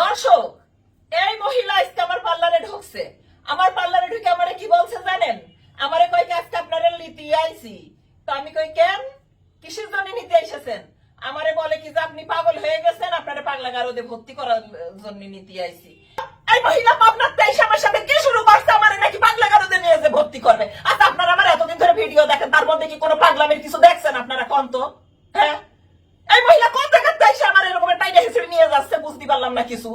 দর্শক, এই মহিলা আজকে আমার পার্লারে ঢুকছে। আমার পার্লারে ঢুকে আমারে কি বলছে জানেন? আমারে কয় আজকে আপনারা লিতি আইছি। তো আমি কই, কেন? কিসের জন্য নিতে এসেছেন আমারে বলে কি যে, আপনি পাগল হয়ে গেছেন, আপনারা পাগলা গারদে ভর্তি করার জন্য নিতে আইছি। এই মহিলা পাবনার তেইশ আমার সাথে কি শুরু করছে? আমারে নাকি পাগলা গারদে নিয়ে যে ভর্তি করবে। আচ্ছা আপনারা আমার এতদিন ধরে ভিডিও দেখেন, তার মধ্যে কি কোনো পাগলামের কিছু দেখছেন আপনারা কোন তো? হ্যাঁ এই মহিলা কোন জায়গাতে এসে আমার এরকম টাইনে হিসেবে নিয়ে যাচ্ছে বুঝতে পারলাম না কিছু।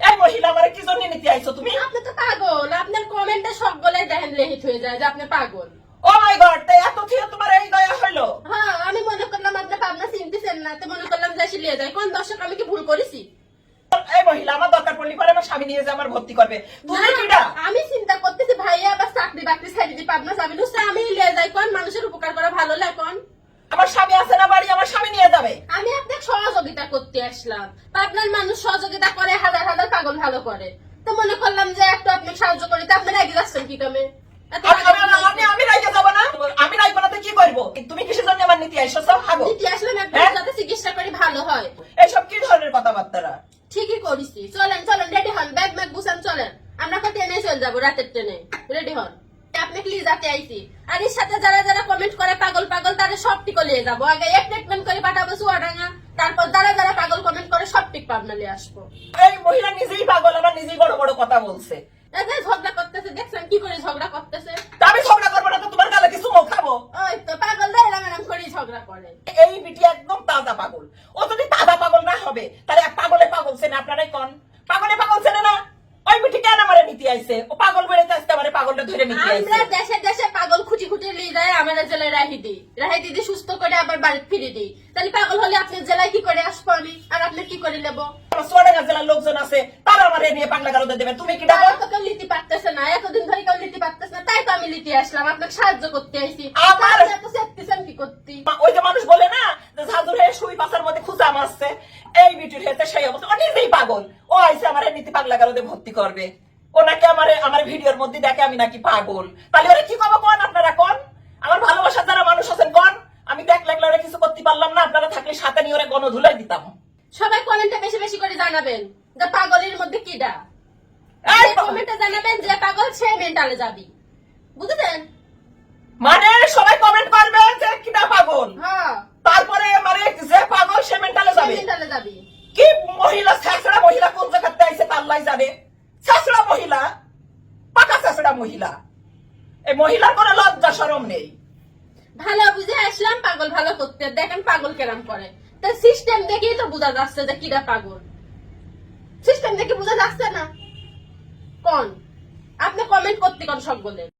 এই মহিলা আমার কি জন্য নিতে আইছো তুমি? আপনি তো পাগল। আপনার কমেন্টে সবগুলাই দেখেন লেহিত হয়ে যায় যে আপনি পাগল। ও মাই গড তাই এত থেকে তোমার এই দয়া হইল? হ্যাঁ আমি মনে করলাম আপনি পাবনা চিনতেছেন না। তো মনে করলাম যে লিয়ে যায়। কোন দর্শক আমি কি ভুল করেছি? এই মহিলা আমার দরকার পড়লি পরে আমার স্বামী নিয়ে যে আমার ভর্তি করবে। তুমি কিটা আমি চিন্তা করতেছি ভাইয়া আবার চাকরি বাকরি ছাড়ি দিয়ে পাবনা যাবি। আমি লিয়ে যাই। কোন মানুষের উপকার করা ভালো লাগে কোন? আমার স্বামী আছে না বাড়ি আমার স্বামী নিয়ে যাবে। আমি আপনাকে সহযোগিতা করতে আসলাম। পাবনার মানুষ সহযোগিতা করে হাজার হাজার পাগল ভালো করে। তো মনে করলাম যে একটু আপনাকে সাহায্য করি তো আপনি রেগে যাচ্ছেন কি কমে? আমি আমি- আমি আমি রাইকে যাব না। আমি রাইবো না তো কি করব? তুমি কিসের জন্য আমার নিতে আইসো? সব হাগো। দিতে আসলাম একটু? চিকিৎসা করি ভালো হয়। এইসব কি ধরনের কথাবার্তারা? ঠিকই করিছি। চলেন চলেন রেডি হন। ব্যাগ ব্যাগ গুছান চলেন। আমরা তো ট্রেনে চলে যাব রাতের ট্রেনে। রেডি হন। আপনি প্লিজ যাতে আইছি আর এর সাথে যারা যারা কমেন্ট করে পাগল পাগল তাদের সব টিকো নিয়ে যাব। আগে এক ট্রিটমেন্ট করে পাঠাবো চুয়াডাঙ্গা। তারপর যারা যারা পাগল কমেন্ট করে সব টিক পাবনা নিয়ে আসব। এই মহিলা নিজেই পাগল আমার নিজেই বড় বড় কথা বলছে। ঝগড়া করতেছে দেখছেন কি করে ঝগড়া করতেছে? আমি ঝগড়া করব না তো তোমার গালে কিছু খাব? ওই তো পাগল দেয় করে ঝগড়া করে। এই বিটি একদম তাজা পাগল। ও যদি তাজা পাগল না হবে তাহলে পাগলে পাগল চেনে আপনারাই কন। পাগলে পাগল আমারে নিতে আইছে। ও পাগল বেড়েতে আসতে আমারে পাগলটা ধরে নিতে আইছে। আমরা দেশে দেশে পাগল খুঁটি খুঁটি নিয়ে যায় আমাদের জেলায় রাহি দিই রাহি দিদি সুস্থ করে আবার বাড়ি ফিরে দিই। তাহলে পাগল হলে আপনার জেলায় কি করে আসব আমি? আর আপনি কি করে নেব? সোয়াডাঙ্গা জেলার লোকজন আছে তারা আমারে নিয়ে পাগলা গারদে দেবে। তুমি কি ডাকো? তো কেউ লিতে পারতেছে না। এতদিন ধরে কেউ লিতে পারতেছে না তাই তো আমি লিতে আসলাম। আপনাকে সাহায্য করতে আইছি। আমার- এত চেপতেছেন কি করতে। ওই যে মানুষ বলে না যে ঝাঁঝুর হয়ে সুই পাশার মধ্যে খুঁজা মারছে এই বিটির হেতে সেই অবস্থা। নিজেই পাগল। ও আইসে আমার নীতি পাগলা গারদে ভর্তি করবে। ও নাকি আমার আমার ভিডিওর মধ্যে দেখে আমি নাকি পাগল। তাহলে ওরা কি কব কোন আপনারা কোন? আমার ভালোবাসার যারা মানুষ আছেন কোন? আমি দেখ লাগলে ওরা কিছু করতে পারলাম না আপনারা থাকলে সাথে নিয়ে ওরা গণধুলাই দিতাম। সবাই কমেন্টে বেশি বেশি করে জানাবেন যে পাগলের মধ্যে কিডা। কমেন্টে জানাবেন যে পাগল সে মেন্টালে যাবি। বুঝেছেন? মানে সবাই কমেন্ট করবে যে কিটা পাগল। হ্যাঁ। তারপরে মানে যে পাগল সে মেন্টালে যাবে। মেন্টালে যাবি। কি মহিলা ছাছড়া মহিলা কোন জায়গাতে আইসে তাল্লাই জানে ছাছড়া মহিলা পাকা চাষড়া মহিলা। এই মহিলার কোনো লজ্জা সরম নেই। ভালো বুঝে আসলাম, পাগল ভালো করতে। দেখেন পাগল কেরাম করে। তা সিস্টেম দেখেই তো বোঝা যাচ্ছে যে কিরা পাগল। সিস্টেম দেখে বোঝা যাচ্ছে না। কোন? আপনি কমেন্ট করতে কন সব বলে।